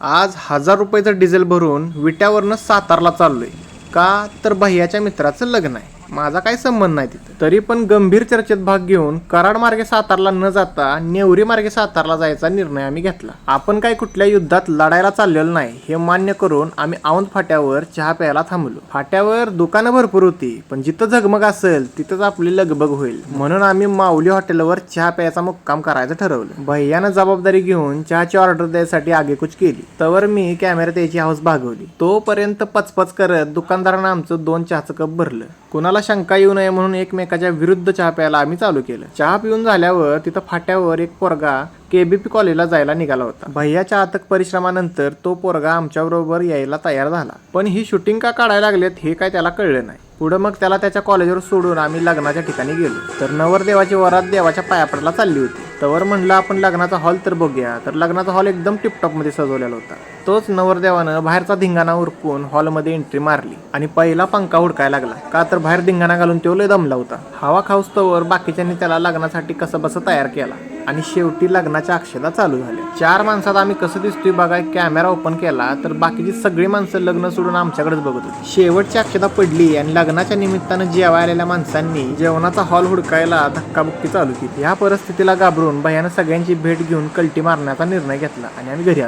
आज हजार रुपयाचं डिझेल भरून विट्यावरनं सातारला चाललोय. का? तर भैयाच्या मित्राचं लग्न आहे. माझा काही संबंध नाही तिथं. तरी पण गंभीर चर्चेत भाग घेऊन कराड मार्गे सातारला न जाता नेवरी मार्गे सातारला जायचा निर्णय आम्ही घेतला. आपण काही कुठल्या युद्धात लढायला चाललेलो नाही हे मान्य करून आम्ही औंध फाट्यावर चहा प्यायला थांबलो. फाट्यावर दुकानं भरपूर होती पण जिथं झगमग असेल तिथंच आपली लगबग होईल. म्हणून आम्ही माऊली हॉटेलवर चहा प्यायचा मुक्काम करायचं ठरवलं. भैयानं जबाबदारी घेऊन चहाची ऑर्डर द्यायसाठी आगेकूच केली. तवर मी कॅमेऱ्यात याची हाऊस भागवली. तोपर्यंत पचपच करत दुकानदारानं आमचं दोन चहाचं कप भरलं. कुणाला शंका येऊ नये म्हणून एकमेकाच्या विरुद्ध चहा प्यायला आम्ही चालू केलं. चहा पिऊन झाल्यावर तिथं फाट्यावर एक पोरगा केबीपी कॉलेजला जायला निघाला होता. भैयाच्या अथक परिश्रमानंतर तो पोरगा आमच्याबरोबर यायला तयार झाला. पण ही शूटिंग का काढायला लागलेत हे काय त्याला कळलं नाही. पुढं मग त्याला त्याच्या कॉलेजवर सोडून आम्ही लग्नाच्या ठिकाणी गेलो. तर नवरदेवाची वरात देवाच्या पायापडला चालली होती. तवर म्हणलं आपण लग्नाचा हॉल तर बघूया. तर लग्नाचा हॉल एकदम टिपटॉपमध्ये सजवलेला होता. तोच नवरदेवानं बाहेरचा धिंगाणा उरकून हॉलमध्ये एंट्री मारली आणि पहिला पंखा हुडकायला लागला. का तर बाहेर धिंगाणा घालून तो लय दमला होता. हवा खाऊस्तवर बाकीच्यांनी त्याला लग्नासाठी कसं बसं तयार केला. आणि शेवटी लग्नाच्या अक्षता चालू झाल्या. चार माणसात आम्ही कसं दिसतोय बघा कॅमेरा ओपन केला तर बाकीची सगळी माणसं लग्न सोडून आमच्याकडेच बघत होती. शेवटची अक्षता पडली आणि लग्नाच्या निमित्तानं जेवा आलेल्या माणसांनी जेवणाचा हॉल हुडकायला धक्काबुक्की चालू केली. या परिस्थितीला घाबरून भयानं सगळ्यांची भेट घेऊन कल्टी मारण्याचा निर्णय घेतला आणि आम्ही घरी आलो.